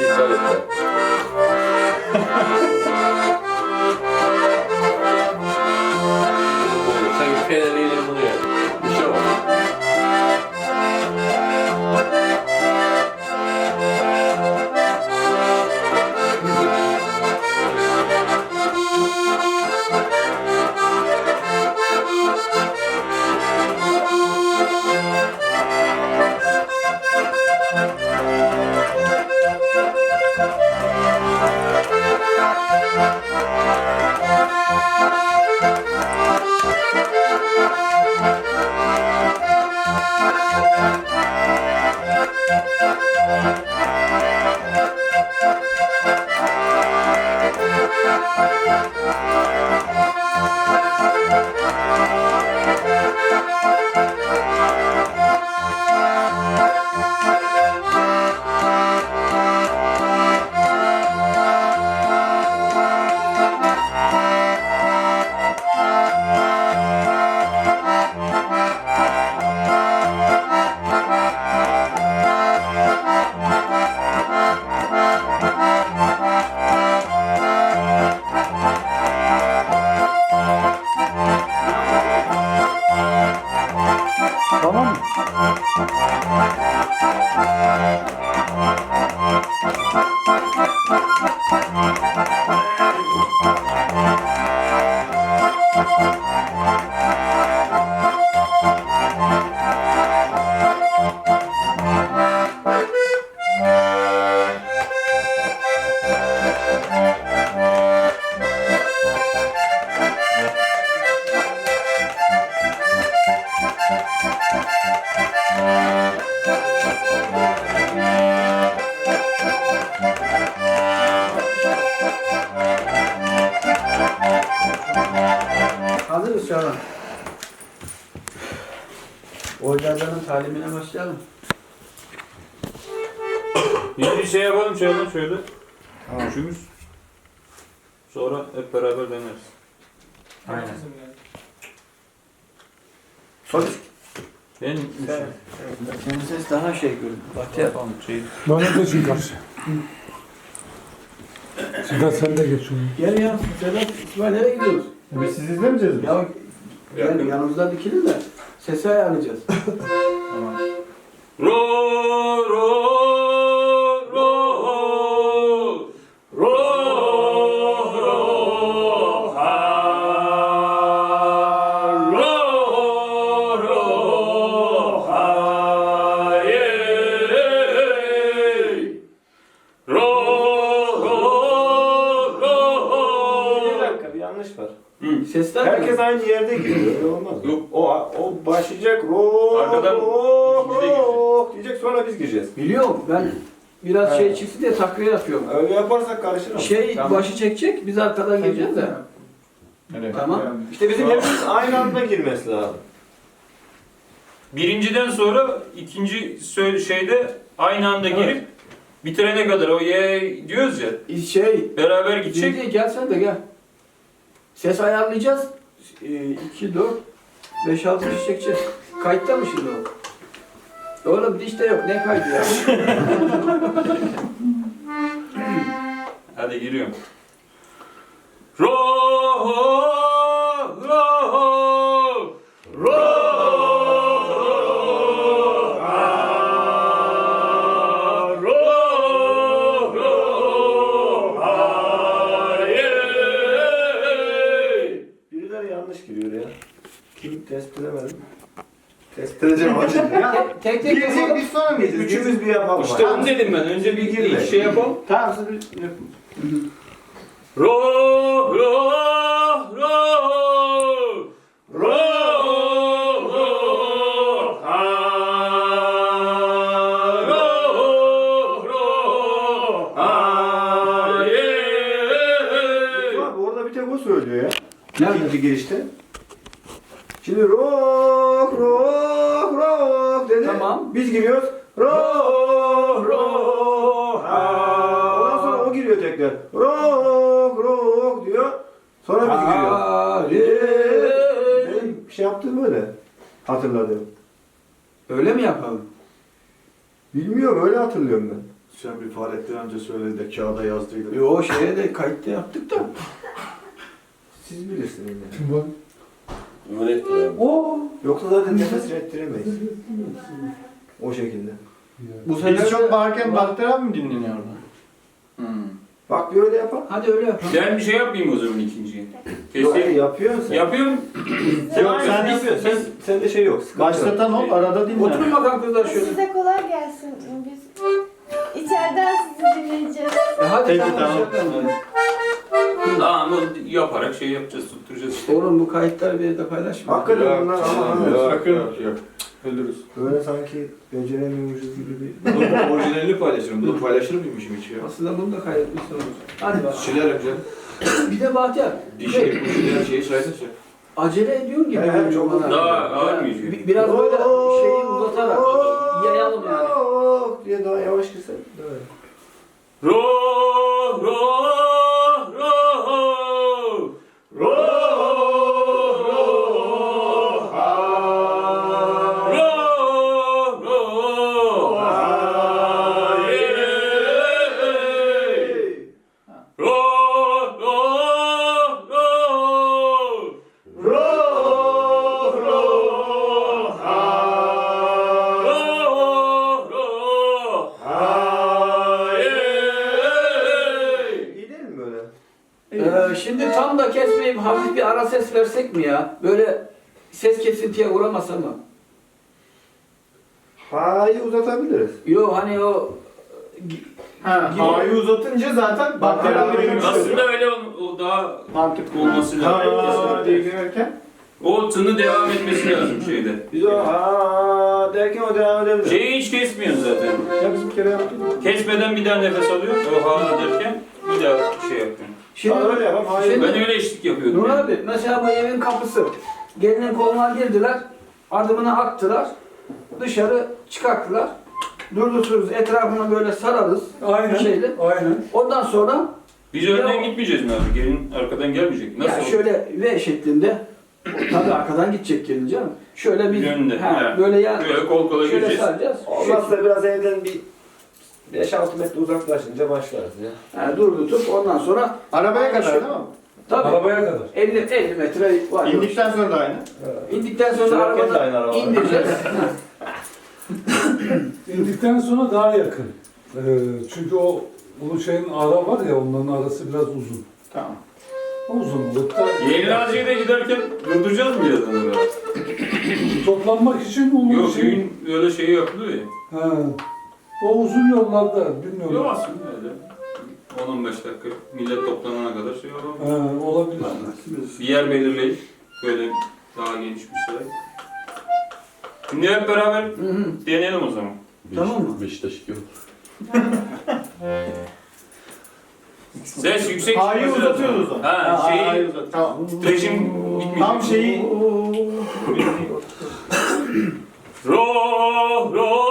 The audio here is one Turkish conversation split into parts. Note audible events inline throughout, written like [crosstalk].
Pizza Tamam mı? Oylarların talimine başlayalım. Bir şey yapalım şöyle şöyle. Üçümüz. Sonra hep beraber deneriz. Aynen. Ben Senin ses daha şey görünüyor. Bak ya. yapalım şey. Bana da çıkar. Çıkar sen de geç. Gel ya. Sedat, İsmail nereye gidiyoruz? Biz siz izlemeyeceğiz mi? Ya gel yanımızda dikilin de sesi ayarlayacağız. [laughs] Ro ro ro ro ro ha ro ro ha ye ro ro Bir ro dakika bir yanlış var. Sesler Herkes mi? aynı yerde giriyor. Öyle olmaz. Yok. O, o başlayacak ro Arkadan ro ikimiz de ro diyecek sonra biz gireceğiz. Biliyorum ben biraz Evet. şey çıksın diye takviye yapıyorum. Öyle yaparsak karışır ama. Şey Tamam. başı çekecek biz arkadan gireceğiz de. Tamam. İşte bizim hepimiz aynı anda girmesi lazım. Birinciden sonra ikinci sö- şeyde aynı anda girip bitirene kadar o ye diyoruz ya Şey beraber gidecek. Şimdi gel sen de gel. Ses ayarlayacağız. 2, 4, 5, 6 kişi çekeceğiz. Kayıtta mı şimdi o? Oğlum dişte yok. Ne kaydı ya? [laughs] Hadi giriyorum. Ro ro ro ro ro ha ye Birileri yanlış giriyor ya. Kim tespit edemedim. Edeceğim hadi. Ya, tek tek bir, bir, yapalım. biz sonra mı gireceğiz? Üçümüz bir yapalım. İşte onu dedim ben. Önce bir Girme. şey yapalım. Tamam siz bir yapın. Ro ro ro ro ro ha ro ro ha ye Abi orada bir tek o söylüyor ya. Nerede? İkinci girişte. Tamam. Biz giriyoruz. Rock rock ha. Ondan sonra o giriyor tekrar. Rock rock diyor. Sonra biz giriyoruz. Aa, Benim bir şey yaptığım öyle. Hatırladım. Öyle mi yapalım? Bilmiyorum öyle hatırlıyorum ben. Sen bir Fahrettin önce söyledi de kağıda yazdıydın. Yo şeye de kayıtta yaptık da. Siz bilirsiniz yani. Abi. Oo. Yoksa zaten nefes ettiremeyiz. O şekilde. Bu sene Biz çok bağırırken Bahtır abi mi dinleniyor orada? Bak bir öyle yapalım. Hadi öyle yapalım. Ben bir şey yapmayayım o zaman ikinciyi. Yok, Keseyim. yapıyorsun sen. Yapıyorum. [clears throat] Sen, Yok, sen biz- yapıyorsun. Sen, sende şey yok. sıkıntı yok. Başlatan ol, arada dinle. Oturun bakalım kızlar şöyle. Size kolay gelsin. Biz içeriden sizi dinleyeceğiz. E hadi Peki, tamam. tamam. Tamam. Bu yaparak şey yapacağız, tutturacağız işte. Oğlum bu kayıtları bir de paylaşma. Hakikaten bunlar ama Yok, sakın. yok, yok. Öldürürüz. Böyle sanki beceremiyormuşuz gibi bir... Bunun orijinalini paylaşırım. Bunu paylaşır mıymışım hiç ya? Aslında bunu da kaydetmişsin olur. Hadi bak. Silerim canım. Bir de Bahtiyar. Dişi, Şey, kuşu, her şeyi saysın sen. acele ediyorsun gibi. Geliyor çok bana. Daha ağır mı Bir-? Biraz böyle şeyi uzatarak yayalım yani. Diye daha yavaş girsen. Böyle. Roh, roh, Ee, şimdi tam da kesmeyip hafif bir ara ses versek mi ya? Böyle ses kesintiye uğramasa mı? Ha'yı uzatabiliriz. Yo hani o Ha, A'yı uzatınca zaten Bahtır abi dönüşüyor. Aslında öyle o- o daha Mantıklı. olması lazım. Ha diye girerken. O tını devam etmesi lazım şeyde. Biz o ha derken o devam edebilir. Şeyi hiç kesmiyorsun zaten. Ya biz bir kere yaptık. Kesmeden bir daha nefes alıyor. O ha derken bir daha şey yapıyorsun. Şimdi Ha, öyle yapalım. Ha'yı Şimdi- Ben öyle eşlik yapıyordum. Nur yani. abi mesela bu evin kapısı. Gelinin koluna girdiler. Adımını attılar. Dışarı çıkarttılar. Durdursunuz etrafına böyle sararız. Aynen. Şeyle. Aynen. Ondan sonra Biz önden Ya- gitmeyeceğiz mi abi? Gelin arkadan gelmeyecek. Nasıl? ya şöyle V şeklinde tabii arkadan gidecek gelin canım. Şöyle bir Yönde, he. böyle ya Böyle kol kola şöyle gireceğiz. saracağız. Olmazsa biraz evden bir 5-6 metre uzaklaşınca başlarız ya. Ha, durdurup ondan sonra Arabaya kadar değil mi? tabii Arabaya kadar. 50 50 metre var. İndikten sonra da aynı. İndikten sonra Sürerken de aynı arabadan araba. indireceğiz. [laughs] [laughs] İndikten sonra daha yakın. Ee, çünkü o bu şeyin ara var ya onların arası biraz uzun. Tamam. O uzunlukta Yeni Nazi'ye de giderken durduracağız mı birazdan oraya? toplanmak için onun Yok şey... köyün öyle şeyi yapılıyor ya. Ha. O uzun yollarda bilmiyorum. Yok aslında öyle. 10-15 dakika millet toplanana kadar şey yapalım. Ha, olabilir. Bir yer belirleyip böyle daha geniş bir saray. Şimdi hep beraber Hı hı. deneyelim o zaman. Tamam mı? Beşiktaş gibi. Ses yüksek A'yı çıkması lazım. uzatıyoruz o zaman. Ha, A'yı şeyi uzat. Tamam. titreşim bitmeyecek. Tam şeyi Roh, roh,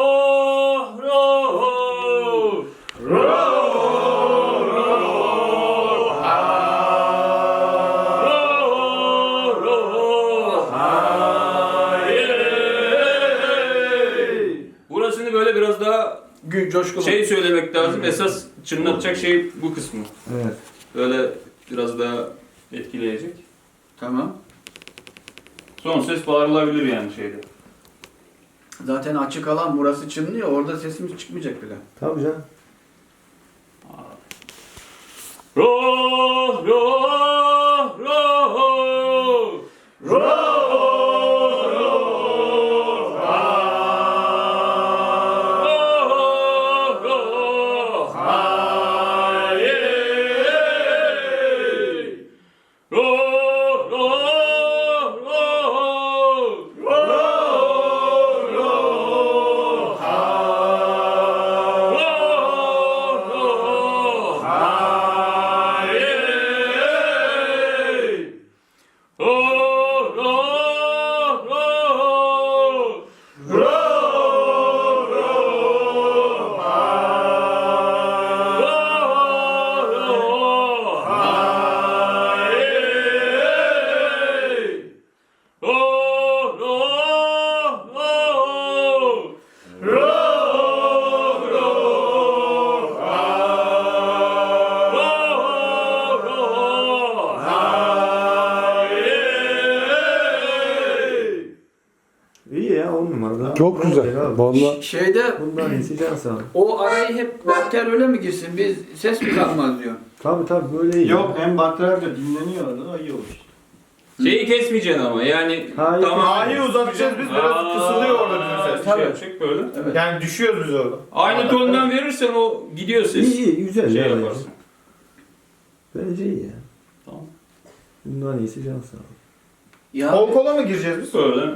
biraz daha Gül coşkulu. şey söylemek lazım. Esas çınlatacak şey bu kısmı. Evet. Böyle biraz daha etkileyecek. Tamam. Son ses bağırılabilir yani şeyde. Zaten açık alan burası çınlıyor. Orada sesimiz çıkmayacak bile. Tabii canım. Roh, roh, Çok güzel. Vallahi Şeyde Bundan iyisi can o arayı hep bakter öyle mi girsin? Biz ses mi kalmaz diyor. Tabii tabii böyle iyi. Yok hem bakterarak da dinleniyor orada iyi olur. Şeyi kesmeyeceksin ama yani Hayır. tamam. A'yı uzatacağız biz biraz Aa, kısılıyor orada bizim ses. Şey Tabii. yapacak böyle. Yani düşüyoruz biz orada. Aynı tondan verirsen o gidiyor ses. İyi iyi güzel. Şey ya. yaparsın. Bence iyi ya. Tamam. Bundan iyisi can sağlığı. Ya, Kol kola mı gireceğiz biz? Böyle.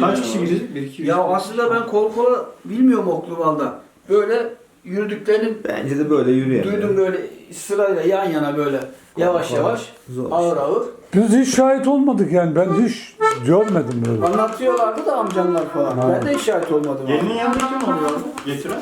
Kaç kişi girecek? 1 2 ya aslında ben kol kola bilmiyorum Okluval'da. Böyle yürüdüklerini Bence de böyle yürüyelim. duydum böyle sırayla yan yana böyle yavaş Kolay. yavaş Zor. ağır ağır. biz hiç şahit olmadık yani. Ben hiç görmedim böyle. Anlatıyorlardı da amcanlar falan. Ha. Ben de hiç şahit olmadım. abi. Gelinin yanında kim oluyor? Getiren.